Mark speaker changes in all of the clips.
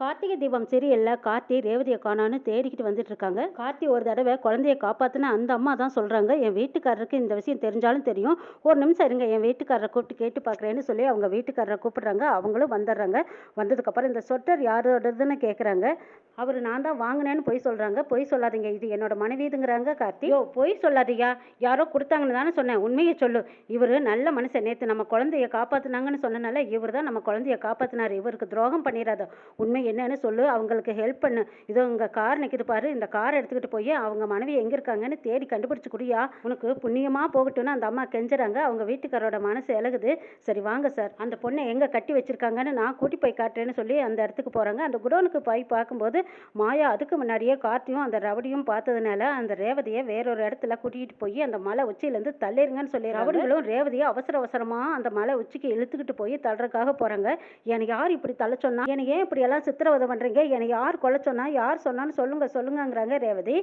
Speaker 1: கார்த்திகை தீபம் சீரியல்ல கார்த்தி ரேவதியை காணான்னு தேடிக்கிட்டு வந்துட்டு இருக்காங்க கார்த்தி ஒரு தடவை குழந்தைய காப்பாத்துன அந்த அம்மா தான் சொல்றாங்க என் வீட்டுக்காரருக்கு இந்த விஷயம் தெரிஞ்சாலும் தெரியும். ஒரு நிமிஷம் இருங்க என் வீட்டுக்காரரை கூப்பிட்டு கேட்டு பார்க்குறேன்னு சொல்லி அவங்க வீட்டுக்காரரை கூப்பிடுறாங்க. அவங்களும் வந்துடுறாங்க. வந்ததுக்கப்புறம் இந்த சொட்டர் யாரோடதுன்னு கேட்குறாங்க அவர் நான் தான் வாங்கினேன்னு பொய் சொல்றாங்க. பொய் சொல்லாதீங்க. இது என்னோட மனைவிதுங்கிறாங்க கார்த்தி. ஓ பொய் சொல்லாதீயா? யாரோ கொடுத்தாங்கன்னு தானே சொன்னேன். உண்மையை சொல்லு. இவர் நல்ல மனுஷன். நேற்று நம்ம குழந்தைய காப்பாத்துனாங்கன்னு சொன்னனால இவர் தான் நம்ம குழந்தைய காப்பாற்றினார் இவருக்கு துரோகம் பண்ணிடாத உண்மை என்னன்னு சொல்லு அவங்களுக்கு ஹெல்ப் பண்ணு. இதோ உங்க கார் நிற்குது பாரு. இந்த கார் எடுத்துக்கிட்டு போய் அவங்க மனைவி எங்க இருக்காங்கன்னு தேடி கண்டுபிடிச்சு குடியா உனக்கு புண்ணியமா போகட்டும்னு அந்த அம்மா கெஞ்சுறாங்க. அவங்க வீட்டுக்காரோட மனசு இலகுது சரி வாங்க சார் அந்த பொண்ணை எங்க கட்டி வச்சிருக்காங்கன்னு நான் கூட்டி போய் காட்டுறேன்னு சொல்லி அந்த இடத்துக்கு போறாங்க. அந்த குடோனுக்கு போய் பார்க்கும்போது மாயா அதுக்கு முன்னாடியே கார்த்தியும் அந்த ரவடியும் பார்த்ததுனால அந்த ரேவதியை வேறொரு இடத்துல கூட்டிகிட்டு போய் அந்த மலை உச்சியிலேருந்து தள்ளிருங்கன்னு சொல்லி ரவடிகளும் ரேவதியை அவசர அவசரமா அந்த மலை உச்சிக்கு இழுத்துக்கிட்டு போய் தள்ளுறதுக்காக போறாங்க. என்னை யார் இப்படி தள்ள சொன்னா? என்னை ஏன் இப்படி எல்லாம் சித்திரவதை பண்றீங்க. என்னை யார் கொல்ல சொன்னா யார் சொன்னான்னு சொல்லுங்க சொல்லுங்கங்கிறாங்க ரேவதி.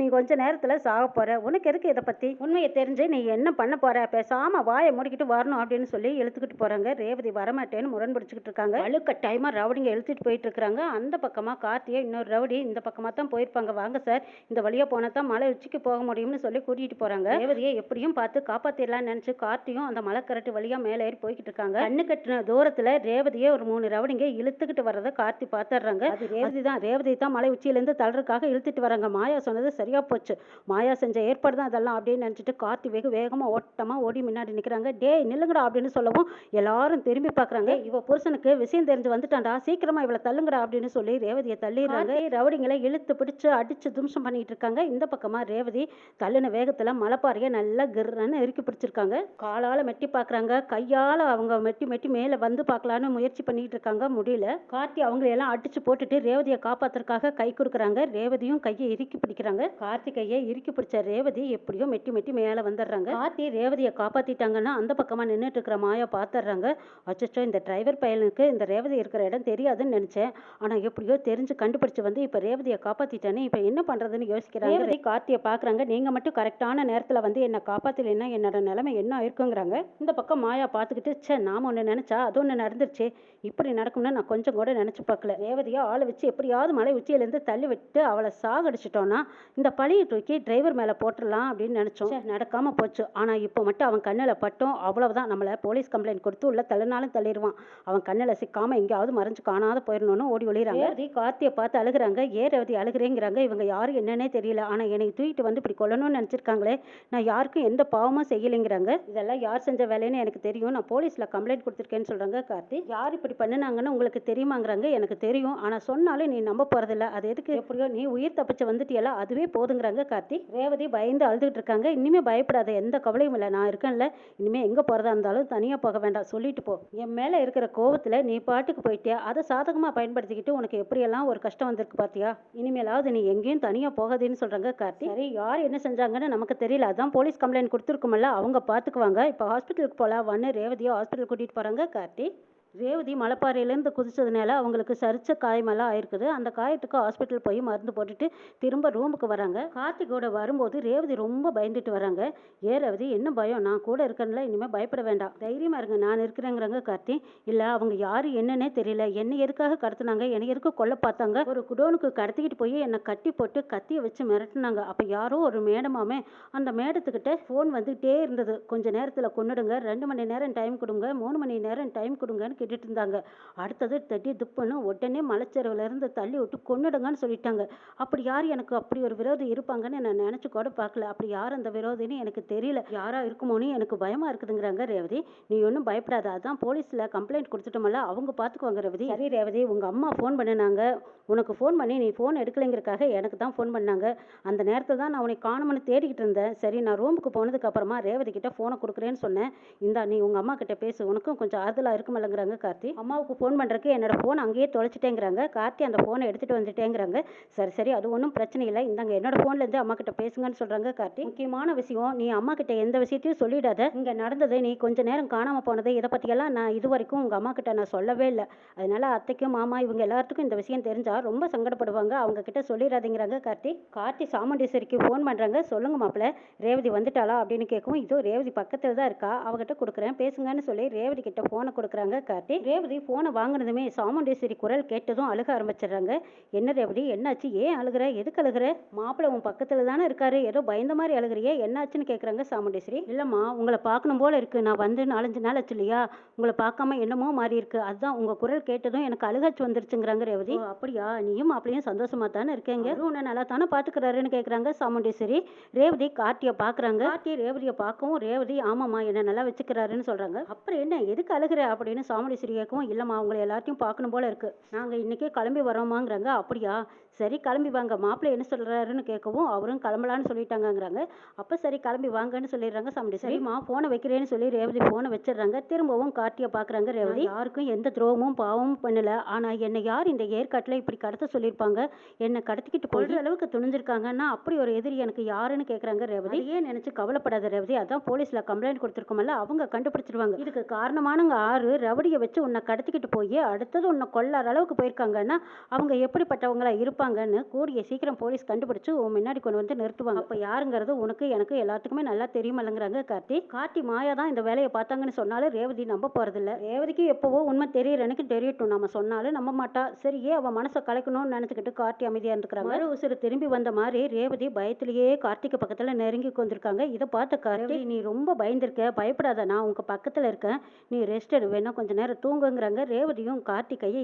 Speaker 1: நீ கொஞ்ச நேரத்துல சாக போற. உனக்கு எதுக்கு இதை பத்தி? உண்மையை தெரிஞ்சு நீ என்ன பண்ண போற? பேசாம வாயை மூடிக்கிட்டு வரணும் அப்படின்னு சொல்லி இழுத்துக்கிட்டு போறாங்க. ரேவதி வரமாட்டேன்னு முரண் பிடிச்சிக்கிட்டு இருக்காங்க வலுக்கட்டாயமா ரவுடிங்க இழுத்துட்டு போயிட்டு இருக்காங்க. அந்த பக்கமா கார்த்தியை இன்னொரு ரவுடி இந்த பக்கமா தான் போயிருப்பாங்க. வாங்க சார் இந்த வழியா போனா தான் மலை உச்சிக்கு போக முடியும்னு சொல்லி கூட்டிட்டு போறாங்க. ரேவதியை எப்படியும் பார்த்து காப்பாத்திடலாம்னு நினைச்சு கார்த்தியும் அந்த மலைக்கரட்டு வழியா மேலே ஏறி போய்கிட்டு இருக்காங்க. கண்ணு கட்டின தூரத்துல ரேவதியை ஒரு மூணு ரவுடிங்க இழுத்துக்கிட்டு வர்றதை கார்த்தி பாத்துறாங்க அது ரேவதி தான் ரேவதி தான் மலை உச்சியிலேருந்து தள்ளுறதுக்காக இழுத்துட்டு வராங்க மாயா சொன்னது சரியா போச்சு. மாயா செஞ்ச ஏற்பாடு தான் அதெல்லாம் அப்படின்னு நினைச்சிட்டு கார்த்தி வெகு வேகமா ஓட்டமா ஓடி முன்னாடி நிக்கிறாங்க. டேய் நில்லுங்கடா அப்படின்னு சொல்லவும் எல்லாரும் திரும்பி பார்க்கறாங்க இவ புருஷனுக்கு விஷயம் தெரிஞ்சு வந்துட்டான்டா. சீக்கிரமா இவளை தள்ளுங்கடா அப்படின்னு சொல்லி ரேவதியை தள்ளிடுறாங்க. ரவுடிங்களை இழுத்து பிடிச்சு அடிச்சு தும்சம் பண்ணிட்டு இருக்காங்க. இந்த பக்கமா ரேவதி தள்ளின வேகத்துல மலைப்பாறையை நல்லா கிர்ன்னு இறுக்கி பிடிச்சிருக்காங்க. காலால மெட்டி பார்க்கறாங்க கையால அவங்க மெட்டி மெட்டி மேல வந்து பார்க்கலான்னு முயற்சி பண்ணிட்டு இருக்காங்க. முடியல. கார்த்தி அவங்களை எல்லாம் அடிச்சு போட்டுட்டு ரேவதியை காப்பாத்துறதுக்காக கை கொடுக்குறாங்க. ரேவதியும் கையை இறுக்கி பிடிக்கிறாங்க. கார்த்தி கையை இறுக்கி பிடிச்ச ரேவதி எப்படியோ மெட்டி மெட்டி மேல வந்துடுறாங்க. கார்த்தி ரேவதியை காப்பாத்திட்டாங்கன்னா அந்த பக்கமா நின்னுட்டு இருக்கிற மாயா பாத்துடுறாங்க. அச்சச்சோ இந்த டிரைவர் பையனுக்கு இந்த ரேவதி இருக்கிற இடம் தெரியாதுன்னு நினைச்சேன். ஆனா எப்படியோ தெரிஞ்சு கண்டுபிடிச்சு வந்து இப்ப ரேவதியை காப்பாத்திட்டானே இப்ப என்ன பண்றதுன்னு யோசிக்கிறாங்க. ரேவதி கார்த்தியை பாக்குறாங்க. நீங்க மட்டும் கரெக்டான நேரத்துல வந்து என்ன காப்பாத்தலைன்னா என்னோட நிலைமை என்ன ஆயிருக்குங்கிறாங்க. இந்த பக்கம் மாயா பார்த்துக்கிட்டு ச்சே நாம ஒன்று நினைச்சா அது ஒன்று நடந்துருச்சு. இப்படி நடக்கும்னு நான் கொஞ்சம் கூட நினைச்சு பார்க்கல ரேவதியா ஆளை வச்சு எப்படியாவது மலை உச்சியிலேருந்து தள்ளி விட்டு அவளை சாகடிச்சிட்டோன்னா இந்த பழியை தூக்கி டிரைவர் மேலே போட்டுடலாம் அப்படின்னு நினைச்சோம். ச்சே, நடக்காம போச்சு. ஆனா இப்போ மட்டும் அவன் கண்ணில் பட்டோம் அவ்வளவுதான். நம்மளை போலீஸ் கம்ப்ளைண்ட் கொடுத்து உள்ள தள்ளினாலும் தள்ளிடுவான் அவன் கண்ணில் சிக்காம எங்கேயாவது மறைஞ்சு காணாத போயிடணும்னு ஓடி ஒளிறாங்க ரேவதி கார்த்தியை பார்த்து அழுகுறாங்க. ஏ ரேவதி அழுகுறேங்கிறாங்க? இவங்க யாரும் என்னன்னே தெரியல. ஆனா என்னை தூக்கிட்டு வந்து இப்படி கொல்லணும்னு நினைச்சிருக்காங்களே. நான் யாருக்கும் எந்த பாவமும் செய்யலைங்கிறாங்க. இதெல்லாம் யார் செஞ்ச வேலைன்னு எனக்கு தெரியும். நான் போலீஸ்ல கம்ப்ளைண்ட் கொடுத்துருக்கேன்னு சொல்றாங்க கார்த்தி. யார் இப்படி பண்ணுனாங்கன்னு உங்களுக்கு தெரியுமாங்கிறாங்க. எனக்கு தெரியும். ஆனால் சொன்னாலும் நீ நம்ப போகிறதில்ல அது எதுக்கு? எப்படியோ நீ உயிர் தப்பிச்சு வந்துட்டியல அதுவே போதுங்கிறாங்க கார்த்தி. ரேவதி பயந்து அழுதுகிட்டு இருக்காங்க. இனிமே பயப்படாத எந்த கவலையும் இல்லை. நான் இருக்கேன்ல. இனிமே எங்கே போகிறதா இருந்தாலும் தனியாக போக வேண்டாம். சொல்லிட்டு போ. என் மேலே இருக்கிற கோவத்தில் நீ பாட்டுக்கு போயிட்டியா? அதை சாதகமாக பயன்படுத்திக்கிட்டு உனக்கு எப்படியெல்லாம் ஒரு கஷ்டம் வந்திருக்கு பார்த்தியா இனிமேலாவது நீ எங்கேயும் தனியாக போகாதேன்னு சொல்கிறாங்க கார்த்தி. சரி யார் என்ன செஞ்சாங்கன்னு நமக்கு தெரியல. அதான் போலீஸ் கம்ப்ளைண்ட் கொடுத்துருக்குமல்ல. அவங்க பார்த்துக்குவாங்க இப்போ ஹாஸ்பிட்டலுக்கு போகலாம் வந்து ரேவதியை ஹாஸ்பிட்டல் கூட்டிகிட்டு போகிறாங்க கார்த்தி. ரேவதி மலைப்பாறையிலேருந்து குதிச்சதுனால அவங்களுக்கு சரிச்ச காயமெல்லாம் ஆயிருக்குது. அந்த காயத்துக்கு ஹாஸ்பிட்டல் போய் மருந்து போட்டுட்டு திரும்ப ரூமுக்கு வராங்க. கார்த்திகோட வரும்போது ரேவதி ரொம்ப பயந்துட்டு வராங்க. ஏ ரேவதி என்ன பயம்? நான் கூட இருக்கேன்ல இனிமேல் பயப்பட வேண்டாம். தைரியமாக இருங்க நான் இருக்கிறேங்கிறாங்க கார்த்தி. இல்லை அவங்க யார் என்னன்னே தெரியல. என்னை எதுக்காக கடத்துனாங்க? என்னை எதுக்கு கொல்ல பார்த்தாங்க? ஒரு குடோனுக்கு கடத்திக்கிட்டு போய் என்னை கட்டி போட்டு கத்தியை வச்சு மிரட்டினாங்க. அப்போ யாரோ ஒரு மேடமாமே அந்த மேடத்துக்கிட்ட ஃபோன் வந்துகிட்டே இருந்தது. கொஞ்சம் நேரத்தில் கொண்டுடுங்க ரெண்டு மணி நேரம் டைம் கொடுங்க. மூணு மணி நேரம் டைம் கொடுங்கன்னு கேட்டுட்டு இருந்தாங்க அடுத்தது தட்டி துப்புன்னு உடனே மலைச்செருவுல இருந்து தள்ளி விட்டு கொன்னுடுங்கன்னு சொல்லிட்டாங்க. அப்படி யார் எனக்கு அப்படி ஒரு விரோதி இருப்பாங்கன்னு நான் நினச்சி கூட பார்க்கல. அப்படி யார் அந்த விரோதின்னு எனக்கு தெரியல. யாரா இருக்குமோன்னு எனக்கு பயமா இருக்குதுங்கிறாங்க ரேவதி. நீ ஒன்றும் பயப்படாத. அதான் போலீஸில் கம்ப்ளைண்ட் கொடுத்துட்டோம்ல அவங்க பார்த்துக்குவாங்க ரேவதி. சரி ரேவதி உங்க அம்மா ஃபோன் பண்ணினாங்க. உனக்கு ஃபோன் பண்ணி நீ ஃபோன் எடுக்கலைங்கிறக்காக எனக்கு தான் ஃபோன் பண்ணாங்க. அந்த நேரத்தில் தான் நான் உன்னை காணும்னு தேடிக்கிட்டு இருந்தேன். சரி நான் ரூமுக்கு போனதுக்கு அப்புறமா ரேவதி கிட்ட ஃபோனை கொடுக்குறேன்னு சொன்னேன். இந்தா நீ உங்க அம்மா கிட்ட பேசு. உனக்கும் கொஞ்சம் ஆறுதலாக இருக்குமல்லங்கிறாங்க கார்த்தி. அம்மாவுக்கு ஃபோன் பண்ணுறக்கு என்னோட ஃபோன் அங்கேயே தொலைச்சிட்டேங்கிறாங்க. கார்த்தி அந்த ஃபோனை எடுத்துகிட்டு வந்துட்டேங்கிறாங்க. சரி சரி அது ஒன்றும் பிரச்சனை இல்லை. இந்தாங்க என்னோட ஃபோன்லேருந்து அம்மா கிட்ட பேசுங்கன்னு சொல்கிறாங்க கார்த்தி. முக்கியமான விஷயம் நீ அம்மா கிட்ட எந்த விஷயத்தையும் சொல்லிடாத. இங்கே நடந்தது நீ கொஞ்ச நேரம் காணாமல் போனது இதை பற்றியெல்லாம் நான் இது வரைக்கும் உங்கள் அம்மா கிட்ட நான் சொல்லவே இல்லை. அதனால அத்தைக்கும் மாமா இவங்க எல்லாத்துக்கும் இந்த விஷயம் தெரிஞ்சால் ரொம்ப சங்கடப்படுவாங்க. அவங்க கிட்ட சொல்லிடாதீங்கிறாங்க கார்த்தி. கார்த்தி சாமுண்டீஸ்வரிக்கு ஃபோன் பண்ணுறாங்க சொல்லுங்க மாப்பிள்ள ரேவதி வந்துட்டாளா அப்படின்னு கேட்கவும் இதோ ரேவதி பக்கத்தில் தான் இருக்கா. அவகிட்ட கொடுக்குறேன். பேசுங்கன்னு சொல்லி ரேவதி கிட்ட ஃபோனை கொடுக்குறாங்க கார்த்தி ரேவதி போனை வாங்கினதுமே சாமுண்டேஸ்வரி குரல் கேட்டதும் அழுக ஆரம்பிச்சிடுறாங்க. என்ன ரேவதி என்னாச்சு? ஏன் அழுகுற? எதுக்கு அழுகுற? மாப்பிள்ளை உன் பக்கத்துல தானே இருக்காரு. ஏதோ பயந்த மாதிரி அழுகுறியே. என்னாச்சுன்னு கேக்குறாங்க சாமுண்டேஸ்வரி. இல்லம்மா உங்களை பார்க்கணும் போல இருக்கு. நான் வந்து நாலஞ்சு நாள் ஆச்சு இல்லையா? உங்களை பார்க்காம என்னமோ மாறி இருக்கு. அதுதான் உங்க குரல் கேட்டதும் எனக்கு அழுகாச்சு வந்துருச்சுங்கிறாங்க ரேவதி. "ஓ, அப்படியா? நீயும் மாப்பிள்ளையும் சந்தோஷமா தானே இருக்கீங்க? உன்னை நல்லா தானே பாத்துக்கிறாருன்னு கேக்குறாங்க சாமுண்டேஸ்வரி. ரேவதி கார்த்தியை பார்க்கறாங்க கார்த்தி ரேவதியை பார்க்கவும் ரேவதி ஆமாம்மா என்ன நல்லா வச்சுக்கிறாருன்னு சொல்றாங்க. அப்புறம் என்ன? எதுக்கு அழுகுற? அப்படின்னு சாமுண்டேஸ்வரி கேட்கவும் இல்லம்மா உங்களை எல்லாத்தையும் பார்க்கணும் போல இருக்கு. நாங்க இன்னைக்கே கிளம்பி வரோமாங்கிறாங்க அப்படியா? சரி கிளம்பி வாங்க. மாப்பிள்ளை என்ன சொல்றாருன்னு கேட்கவும் அவரும் கிளம்பலான்னு சொல்லிட்டாங்கங்கிறாங்க. அப்ப சரி கிளம்பி வாங்கன்னு சொல்லிடுறாங்க சாமுண்டி சரிம்மா போனை வைக்கிறேன்னு சொல்லி ரேவதி போனை வச்சிடுறாங்க. திரும்பவும் கார்த்தியை பார்க்கறாங்க ரேவதி. யாருக்கும் எந்த துரோகமும் பாவமும் பண்ணல. ஆனா என்னை யார் இந்த ஏற்காட்டுல இப்படி கடத்த சொல்லியிருப்பாங்க? என்னை கடத்திக்கிட்டு போயிடுற அளவுக்கு துணிஞ்சிருக்காங்கன்னா அப்படி ஒரு எதிரி எனக்கு யாருன்னு கேக்குறாங்க ரேவதி. ஏன் நினைச்சு கவலைப்படாத ரேவதி. அதான் போலீஸ்ல கம்ப்ளைண்ட் கொடுத்துருக்கோம்ல அவங்க கண்டுபிடிச்சிருவாங்க. இதுக்கு காரணமானவங்க ஆறு ரவடியை வச்சு உன்னை கடத்திக்கிட்டு போய் அடுத்தது உன்னை கொல்லாத அளவுக்கு போயிருக்காங்கன்னா அவங்க எப்படிப்பட்டவங்களா இருப்பாங்கன்னு கூடிய சீக்கிரம் போலீஸ் கண்டுபிடிச்சு உன் முன்னாடி கொண்டு வந்து நிறுத்துவாங்க. அப்போ யாருங்கிறது உனக்கு எனக்கு எல்லாத்துக்குமே நல்லா தெரியுமல்லங்கிறாங்க கார்த்தி. கார்த்தி மாயா தான் இந்த வேலையை பார்த்தாங்கன்னு சொன்னாலும் ரேவதி நம்ப போறதில்ல. ரேவதிக்கு எப்போவோ உண்மை தெரியறனுக்கு தெரியட்டும். நம்ம சொன்னாலும் நம்ப மாட்டா. சரியே அவள் அவ மனசை கலைக்கணும்னு நினைச்சுக்கிட்டு கார்த்தி அமைதியா இருந்துக்கிறாங்க? மறு உசுறு திரும்பி வந்த மாதிரி ரேவதி பயத்திலேயே கார்த்திக்கு பக்கத்துல நெருங்கி கொண்டிருக்காங்க இதை பார்த்த கார்த்தி நீ ரொம்ப பயந்திருக்க. பயப்படாத. நான் உங்க பக்கத்துல இருக்கேன். நீ ரெஸ்ட் எடு. வேணா கொஞ்ச நேரம் தூங்குங்கிறாங்க. ரேவதியும் கார்த்தி கையை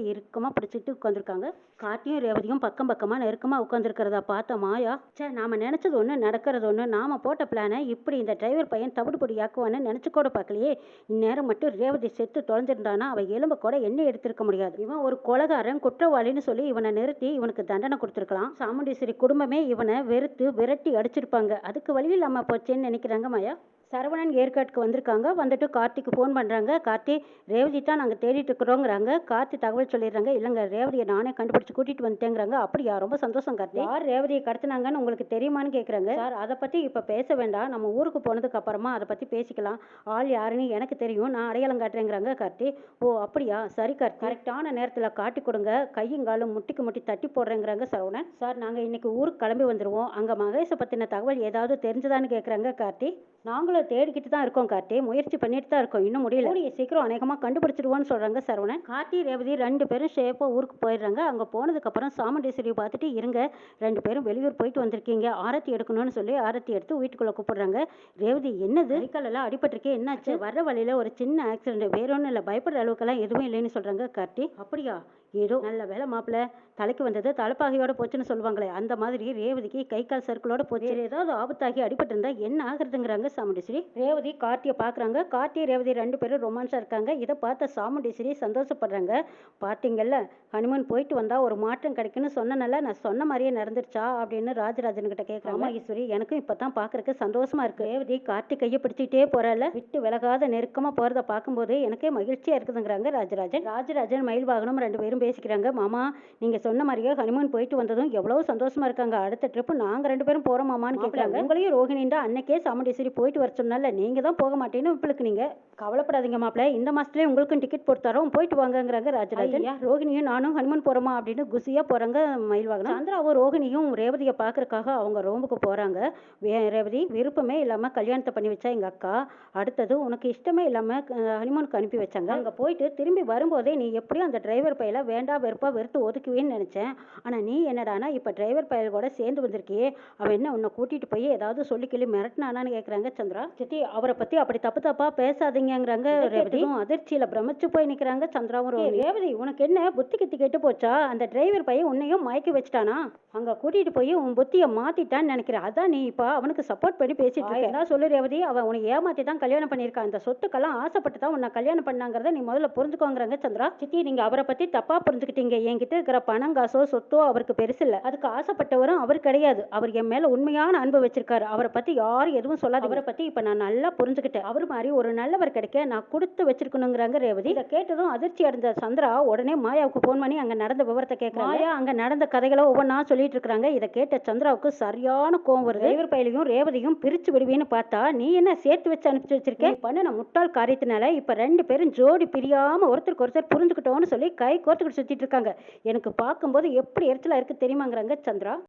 Speaker 1: பிடிச்சிட்டு உட்காந்துருக்காங்க கார்த்தியும் ரேவதியும் பக்கம் பக்கமாக நெருக்கமாக உட்காந்துருக்கிறத பார்த்த மாயா ச்சே நாம நினச்சது ஒன்று நடக்கிறது ஒன்று நாம போட்ட பிளானை இப்படி இந்த டிரைவர் பையன் தவிடுபடி ஆக்குவான்னு நினைச்சு கூட பார்க்கலையே. இந்நேரம் மட்டும் ரேவதி செத்து தொலைஞ்சிருந்தானா? அவள் எலும்ப கூட என்ன எடுத்திருக்க முடியாது. இவன் ஒரு கொலகாரன் குற்றவாளின்னு சொல்லி இவனை நிறுத்தி இவனுக்கு தண்டனை கொடுத்துருக்கலாம். சாமுண்டீஸ்வரி குடும்பமே இவனை வெறுத்து விரட்டி அடிச்சிருப்பாங்க. அதுக்கு வழி இல்லாமல் போச்சேன்னு நினைக்கிறாங்க மாயா. சரவணன் ஏற்காட்டுக்கு வந்திருக்காங்க. வந்துட்டு கார்த்திக்கு ஃபோன் பண்ணுறாங்க கார்த்தி ரேவதி தான் நாங்கள் தேடிட்டுருக்குறோங்கிறாங்க கார்த்தி தகவல் சொல்லிடுறாங்க. இல்லைங்க ரேவதியை நானே கண்டுபிடிச்சி கூட்டிகிட்டு வந்துட்டேங்கிறாங்க. அப்படியா? ரொம்ப சந்தோஷம் கார்த்தி. யார் ரேவதியை கடத்தினாங்கன்னு உங்களுக்கு தெரியுமான்னு கேட்குறாங்க சார் அதை பற்றி இப்போ பேச வேண்டாம். நம்ம ஊருக்கு போனதுக்கு அப்புறமா அதை பற்றி பேசிக்கலாம். ஆள் யாருன்னு எனக்கு தெரியும். நான் அடையாளம் காட்டுறேங்கிறாங்க கார்த்தி. ஓ அப்படியா? சரி கார்த்தி. கரெக்டான நேரத்தில் காட்டி கொடுங்க. கையும் காலும் முட்டிக்கு முட்டி தட்டி போடுறேங்கிறாங்க சரவணன். சார் நாங்கள் இன்னைக்கு ஊருக்கு கிளம்பி வந்துடுவோம் அங்கே மகேஷை பற்றின தகவல் ஏதாவது தெரிஞ்சதான்னு கேட்குறாங்க கார்த்தி. நாங்களும் தேடிக்கிட்டு தான் இருக்கோம் கார்த்தி. முயற்சி பண்ணிட்டு தான் இருக்கோம். இன்னும் முடியல. கூடிய சீக்கிரம் அநேகமாக கண்டுபிடிச்சிடுவோம்னு சொல்றாங்க சரவணன். கார்த்தி ரேவதி ரெண்டு பேரும் ஷேப்பா ஊருக்கு போயிடுறாங்க. அங்கே போனதுக்கு அப்புறம் சாமுண்டேஸ்வரியை பார்த்துட்டு இருங்க ரெண்டு பேரும் வெளியூர் போயிட்டு வந்திருக்கீங்க. ஆரத்தி எடுக்கணும்னு சொல்லி ஆரத்தி எடுத்து வீட்டுக்குள்ள கூப்பிடுறாங்க. ரேவதி என்னது? கைக்கால் எல்லாம் அடிபட்டிருக்கே என்னாச்சு? வர்ற வழியில ஒரு சின்ன ஆக்சிடென்ட் வேற ஒன்றும் இல்லை. பயப்படுற அளவுக்கெல்லாம் எதுவும் இல்லைன்னு சொல்றாங்க கார்த்தி. அப்படியா? ஏதோ நல்ல வேலை மாப்பிள்ள. தலைக்கு வந்தது தலைப்பாகையோட போச்சுன்னு சொல்லுவாங்களே. அந்த மாதிரி ரேவதிக்கு கை கால் சர்க்கிளோட போச்சு. ஏதாவது ஆபத்தாகி அடிபட்டு இருந்தா என்ன ஆகுறதுங்கிறாங்க சாமுண்டீஸ்வரி ரேவதி கார்த்தியை பார்க்கறாங்க. கார்த்தி ரேவதி ரெண்டு பேரும் ரொமான்ஸா இருக்காங்க. இதை பார்த்த சாமுண்டீஸ்வரி சந்தோஷப்படுறாங்க. பார்த்தீங்கல்ல ஹனிமூன் போயிட்டு வந்தா ஒரு மாற்றம் கிடைக்கும்னு சொன்னனால நான் சொன்ன மாதிரியே நடந்துருச்சா அப்படின்னு ராஜராஜன் கிட்ட கேட்கறாங்க ஈஸ்வரி எனக்கும் இப்பதான் பாக்குறதுக்கு சந்தோஷமா இருக்கு. ரேவதி கார்த்தி கையை பிடிச்சிட்டே போறால விட்டு விலகாத நெருக்கமா போறத பார்க்கும்போது எனக்கே மகிழ்ச்சியா இருக்குதுங்கிறாங்க ராஜராஜன். ராஜராஜன் மயில் வாகனம் ரெண்டு பேரும் பேசிக்கிறாங்க. மாமா நீங்க சொன்ன மாதிரியே ஹனிமூன் போயிட்டு வந்ததும் எவ்வளவு சந்தோஷமா இருக்காங்க. அடுத்த ட்ரிப் நாங்க ரெண்டு பேரும் போறோம் மாமான்னு கேட்கறாங்க உங்களையும் ரோஹிணிண்டா அன்னைக்கே சாமுண்டீஸ்வரி போயிட்டு வர சொன்னால நீங்க தான் போக மாட்டேன்னு உங்களுக்கு நீங்க. கவலைப்படாதீங்க மாப்பிள்ள இந்த மாசத்துலயே உங்களுக்கும் டிக்கெட் போட்டு தரோம். போயிட்டு வாங்கங்கிறாங்க ராஜராஜன். ரோகிணியும் நானும் ஹனுமன் போறோமா அப்படின்னு குசியா போறாங்க மயில் வாகனம். சந்திராவும் ரோகிணியும் ரேவதியை பார்க்கறதுக்காக அவங்க ரோம்புக்கு போறாங்க. வே- ரேவதி விருப்பமே இல்லாம கல்யாணத்தை பண்ணி வச்சா எங்க அக்கா. அடுத்தது உனக்கு இஷ்டமே இல்லாம ஹனிமூனுக்கு அனுப்பி வச்சாங்க. அங்க போயிட்டு திரும்பி வரும்போதே நீ எப்படியும் அந்த டிரைவர் பையல வேண்டா வெறுப்பா வெறுத்து ஒதுக்குவேன்னு நினைச்சேன். ஆனா நீ என்னடானா இப்ப டிரைவர் பையல் கூட சேர்ந்து வந்திருக்கியே. அவன் என்ன உன்னை கூட்டிட்டு போய் ஏதாவது சொல்லி கிளி மிரட்டினானான்னு கேக்குறாங்க. சந்திரா சித்தி அவரை பத்தி அப்படி தப்பு தப்பா பேசாதீங்கங்கிறாங்க ரேவதியும் அதிர்ச்சியில பிரமிச்சு போய் நிக்கிறாங்க சந்திராவும். ரேவதி உனக்கு என்ன? புத்தி கித்தி கெட்டு போச்சா? அந்த டிரைவர் பையன் உன்னையும் மயக்கி வச்சுட்டானா? அங்க கூட்டிட்டு போய் உன் புத்திய மாத்திட்டான்னு நினைக்கிறேன் அதான் நீ இப்ப அவனுக்கு சப்போர்ட் பண்ணி பேசிட்டு இருக்க. சொல்லு ரேவதி? அவன் உன்னை ஏமாத்தி தான் கல்யாணம் பண்ணியிருக்கான் அந்த சொத்துக்கெல்லாம் ஆசைப்பட்டு தான் உன்னை கல்யாணம் பண்ணாங்கிறத நீ முதல்ல புரிஞ்சுக்கோங்கிறாங்க சந்திரா. சித்தி நீங்க அவரை பத்தி தப்பா புரிஞ்சுக்கிட்டீங்க. என்கிட்ட இருக்கிற பணம் காசோ சொத்தோ அவருக்கு பெருசு இல்ல. அதுக்கு ஆசைப்பட்டவரும் அவர் கிடையாது. அவர் என் மேல உண்மையான அன்பு வச்சிருக்காரு. அவரை பத்தி யாரும் எதுவும் சொல்லாத அவரை பத்தி இப்ப நான் நல்லா புரிஞ்சுக்கிட்டேன். அவர் மாதிரி ஒரு நல்லவர் கிடைக்க நான் கொடுத்து வச்சிருக்கணுங்கிறாங்க ரேவதி. இதை கேட்டதும் அதிர்ச்சி அடைந்த சந்திரா உடனே மாயாவுக்கு ஃபோன் பண்ணி அங்க நடந்த விவரத்தை கேட்கறாங்க மாயா அங்க நடந்த கதைகளை ஒவ்வொன்றா சொல்லிட்டு இருக்காங்க இதை கேட்ட சந்திராவுக்கு சரியான கோவம் வருது. டிரைவர் பையலையும் ரேவதியும் பிரிச்சு விடுவேன்னு பார்த்தா நீ என்ன சேர்த்து வச்சு அனுப்பிச்சு வச்சிருக்க? நீ பண்ணுன முட்டாள் காரியத்தினால இப்ப ரெண்டு பேரும் ஜோடி பிரியாம ஒருத்தருக்கு ஒருத்தர் புரிஞ்சுக்கிட்டோம்னு சொல்லி கை கோர்த்துக்கிட்டு சுத்திட்டு இருக்காங்க. எனக்கு பார்க்கும்போது எப்படி எரிச்சலா இருக்கு தெரியுமாங்கிறாங்க சந்திரா.